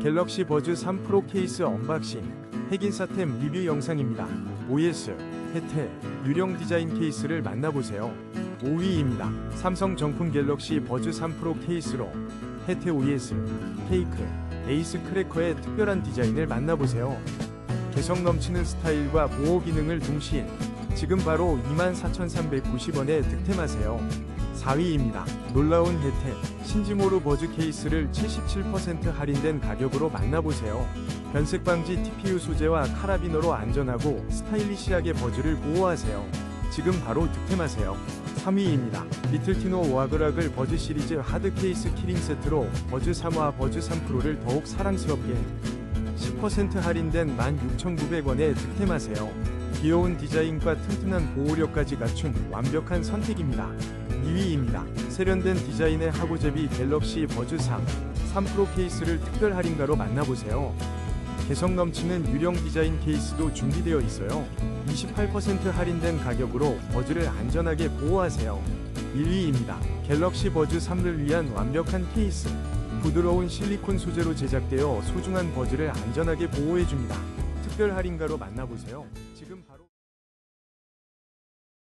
갤럭시 버즈 3 프로 케이스 언박싱 핵인 사템 리뷰 영상입니다. OS 혜태 유령 디자인 케이스를 만나보세요. 5위입니다. 삼성 정품 갤럭시 버즈 3 프로 케이스로 혜태 OS 케이크 에이스 크래커의 특별한 디자인을 만나보세요. 개성 넘치는 스타일과 보호 기능을 동시에 지금 바로 24,390원에 득템하세요. 4위입니다. 놀라운 혜택. 신지모로 버즈 케이스를 77% 할인된 가격으로 만나보세요. 변색 방지 TPU 소재와 카라비너로 안전하고 스타일리시하게 버즈를 보호하세요. 지금 바로 득템하세요. 3위입니다. 리틀티노 와그락을 버즈 시리즈 하드 케이스 키링 세트로 버즈 3와 버즈 3 프로를 더욱 사랑스럽게 10% 할인된 16,900원에 득템하세요. 귀여운 디자인과 튼튼한 보호력까지 갖춘 완벽한 선택입니다. 2위입니다. 세련된 디자인의 하고제비 갤럭시 버즈 3, 3 프로 케이스를 특별 할인가로 만나보세요. 개성 넘치는 유령 디자인 케이스도 준비되어 있어요. 28% 할인된 가격으로 버즈를 안전하게 보호하세요. 1위입니다. 갤럭시 버즈 3를 위한 완벽한 케이스. 부드러운 실리콘 소재로 제작되어 소중한 버즈를 안전하게 보호해줍니다. 특별 할인가로 만나보세요. 지금 바로